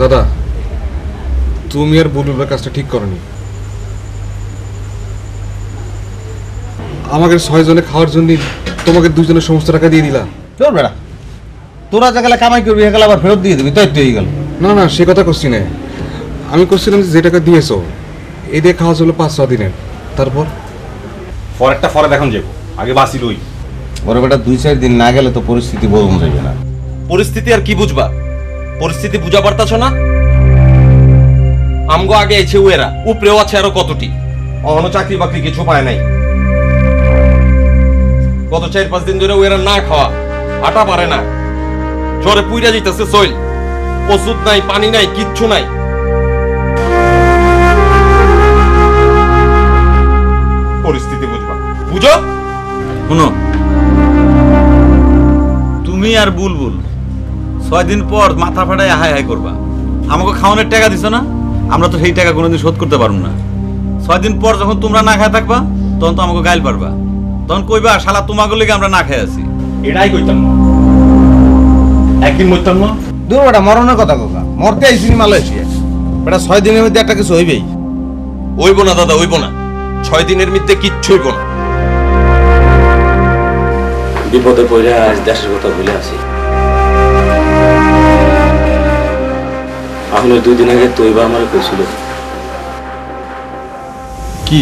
দাদা তুমি আর বুলবুলের কাজটা ঠিক করনি। আমাকে ছয় জনে খাওয়ার জন্য তোমাকে দুজনের সমস্ত টাকা দিয়ে দিলা তোর বেড়া। তোরা যা গেলে কামাই করবি এগুলো আবার ফেরত দিয়ে দিবি তাই তো গেল। না না সে কথা করছি না। আমি করছিলাম যে যে টাকা দিয়েছ এই দিয়ে খাওয়া চলো পাঁচ ছ দিনের। তারপর? পরেরটা পরে দেখুন যাব আগে বাসি লই। ওর বেটা দুই চার দিন না গেলে তো পরিস্থিতি বদল যাবে না। পরিস্থিতি আর কি বুঝবা? পরিস্থিতি বুঝা পারতাছ না? আমগো আগে এছে উয়েরা উপরেও আছে আরও কতটি? অহনো চাকরি বাকরি কিছু পায় নাই। গত চার পাঁচ দিন ধরে উয়েরা না খাওয়া আটা পারে না। জ্বরে পুইরা যাইতেছে সইল ওষুধ নাই, পানি নাই, কিচ্ছু নাই। পরিস্থিতি বুঝবা। বুঝো? শুনো। তুমি আর বুলবুল ছয় দিন পর মাথা ফাটাই হাই হাই করবা। আমাকে খাওয়ানোর টাকা দিছো না? আমরা তো সেই টাকা কোনোদিন শোধ করতে পারব না। ছয় দিন পর যখন তোমরা না খায় থাকবা তখন তো আমাকে গাইল পারবা। তখন কইবা শালা তোমাকে লেগে আমরা না খাই আছি। এটাই কইতাম না। একদিন মরতাম না। দূর বেটা মরণের কথা কথা মরতে আইসি মালয়েশিয়া। বেটা ছয় দিনের মধ্যে একটা কিছু হইবেই। হইব না দাদা হইব না। ছয় দিনের মধ্যে কিচ্ছু হইব না। বিপদে পড়ে আজ দেশের কথা ভুলে আছি। এখন দুই দিন আগে তৈবা আমার কইছিল কি?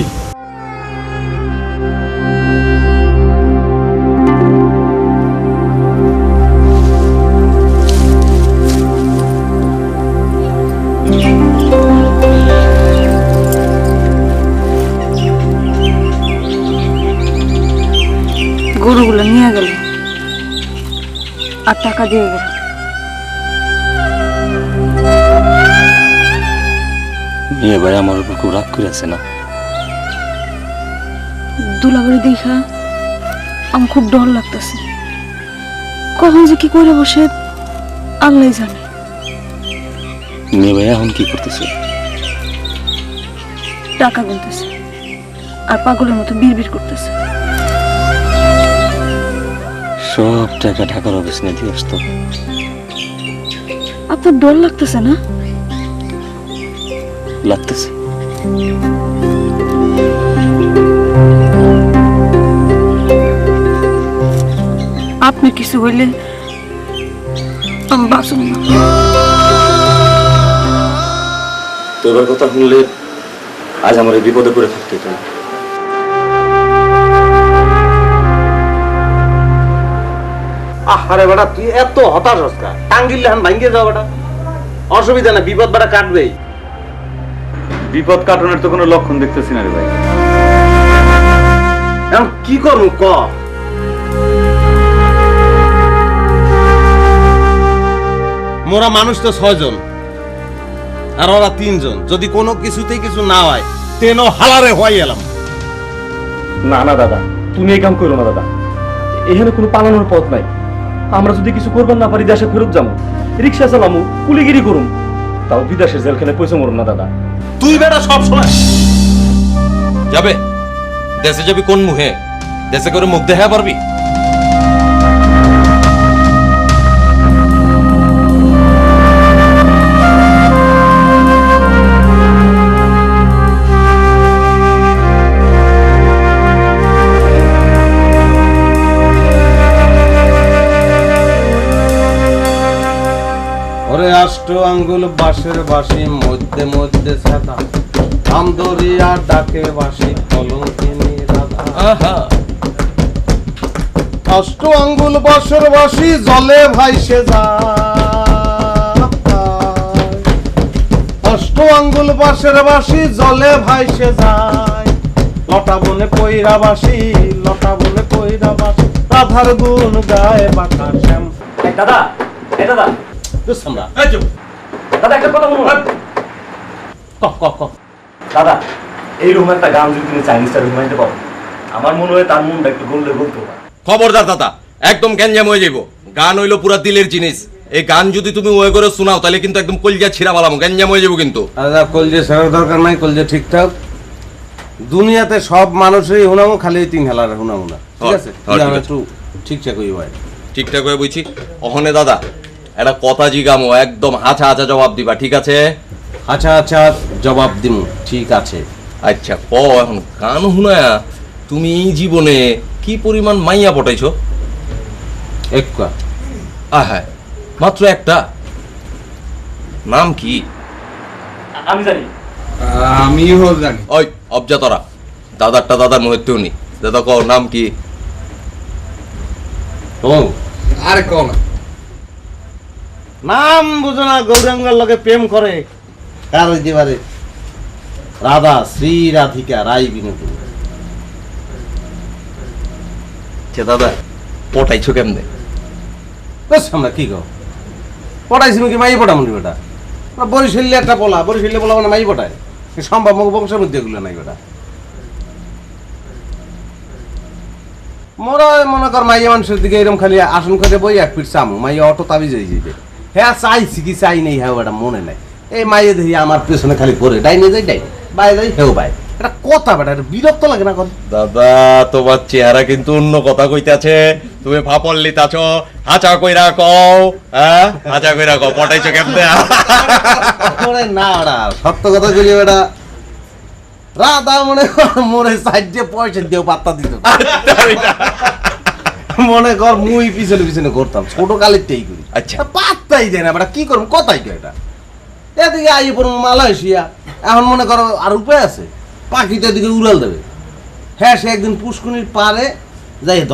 গরুগুলো নিয়ে গেল। আর টাকা দিয়ে গেল। নিয়ে ভাই আমার উপর খুব রাগ করে আছে না। দুলাবাড়ি দেখা আমার খুব ডর লাগতেছে। কখন যে কি করে বসে আল্লাহ জানে। মেয়ে ভাই এখন কি করতেছে? টাকা গুনতেছে আর পাগলের মতো বিড়বিড় করতেছে। সব টাকা ঢাকার অফিস নিয়ে দিয়ে আসতো। আপনার ডর লাগতেছে না? লাগতেছে। আপনি কিছু হইলে আমি বাঁচব না। তৈবার কথা শুনলে আজ আমার এই বিপদে পড়ে থাকতে না। আরে বেটা তুই এত হতাশ হসকা টাঙ্গিলে হান ভাঙ্গে যাও বেটা। অসুবিধা না বিপদ বেটা কাটবেই। বিপদ কাটনের তো কোনো লক্ষণ দেখতেছি না রে ভাই। এখন কি করব ক? মোরা মানুষ তো ছয়জন আর ওরা তিনজন। যদি কোনো কিছুতেই কিছু না হয় তেনো হালারে হয়ে এলাম। না না দাদা তুমি এই কাম করো না দাদা। এখানে কোনো পালানোর পথ নাই। আমরা যদি কিছু করবার না পারি দেশে ফেরত যাব। রিক্সা চালামু কুলিগিরি করুম। তাও বিদেশে জেলখানে পয়সা মরুম না, দাদা। তুই বেটা সব সময় যাবে? দেশে যাবি কোন মুহে? দেশে করে মুখ দেখা পারবি? ওরে আষ্ট আঙ্গুল বাঁশের বাঁশি মধ্যে মধ্যে ছাতা আম দরিয়া ডাকে বাঁশি কলঙ্কিনী রাধা অষ্ট আঙ্গুল বাঁশের বাঁশি জলে ভাইসে যায় অষ্ট আঙ্গুল বাঁশের বাঁশি জলে ভাইসে যায়। লটা বনে কইরা বাসি লটা বনে কইরা বাসি রাধার গুণ গায়ে বাঁকা শ্যাম। এই দাদা। এই দাদা দাদা একটা কথা বলুন ক ক ক। দাদা এই রুম একটা গান যদি তুমি চাইনিজটা পারো আমার মনে হয় তার মনটা একটু গললে খবরদার দাদা একদম গ্যাঞ্জাম হয়ে যাইব। গান হইল পুরা দিলের জিনিস। এই গান যদি তুমি ওয়ে করে শোনাও তাহলে কিন্তু একদম কলজা ছিড়া বালাম গ্যাঞ্জাম হয়ে যাব কিন্তু। দাদা কলজে সেরার দরকার নাই কলজে ঠিকঠাক দুনিয়াতে সব মানুষই হুনামো খালি এই তিন হেলার হুনামো না। ঠিক হ্যাঁ, আছে? হ্যাঁ, একটু ঠিকঠাক হই ভাই ঠিকঠাক হয়ে বুঝছি অহনে দাদা একটা কথা জিগামো একদম আচ্ছা আচ্ছা জবাব দিবা ঠিক আছে? আচ্ছা আচ্ছা জবাব দিম ঠিক আছে। আচ্ছা ক এখন? গান শুনায়া তুমি এই জীবনে কি পরিমাণ মাইয়া পটাইছো? একটা আহ হ্যাঁ মাত্র একটা। নাম কি? আমি জানি। আমিও জানি। ওই অবজাতরা। দাদারটা দাদার মুহূর্তেও নি দাদা ক নাম কি? ও আর কও না। নাম বুঝো না গৌরাঙ্গের লগে প্রেম করে। কার ওই যেবারে রাধা শ্রী রাধিকা রাই বিনোদিনী। আচ্ছা দাদা পটাইছো কেমনে? বেশ আমরা কি কো পড়াইছি কি মাই পড়া মন্ডি বেটা? না, বরিশালে একটা বলা বরিশালে বলা মানে মাই পড়ায় এ সম্ভব মুখ বংশের মধ্যে এগুলো নাই বেটা। মোরা মনে কর মাইয়া মানুষের দিকে এরকম খালি আসন করে বই এক পিঠ চামু মাইয়া অটো তাবিজ যাই যাইবে। হ্যাঁ চাইছি কি চাই নেই হ্যাঁ ওটা মনে নাই। এই মাইয়ে দেখি আমার পেছনে খালি করে ডাইনে যাই ডাই বাই যাই হেও বাই। এটা কথা বেটা এটা বিরক্ত লাগে না দাদা তোমার চেহারা কিন্তু অন্য কথা কইতাছে। তুমি ফাপল লিতাছ হাচা কইরা কও হ্যাঁ? হাচা কইরা কও পটাইছো কেমনে? ওরে না ওরা সত্য কথা বলি বেটা। রাধা মনে মোরে সাইডে পয়সা দিয়েও পাত্তা দিত। মনে কর মুই পিছনে পিছনে করতাম ছোট কালের টেই করি। আচ্ছা। পাত্তাই দেয় না, বেটা, কি করব? কথাই তো এটা এদিকে আই পড়ুম মালয়েশিয়া, এখন মনে করো আর উপায় আছে? পাখিটা এদিকে উড়াল দেবে। হ্যাঁ সে একদিন পুষ্কুনির পারে যাই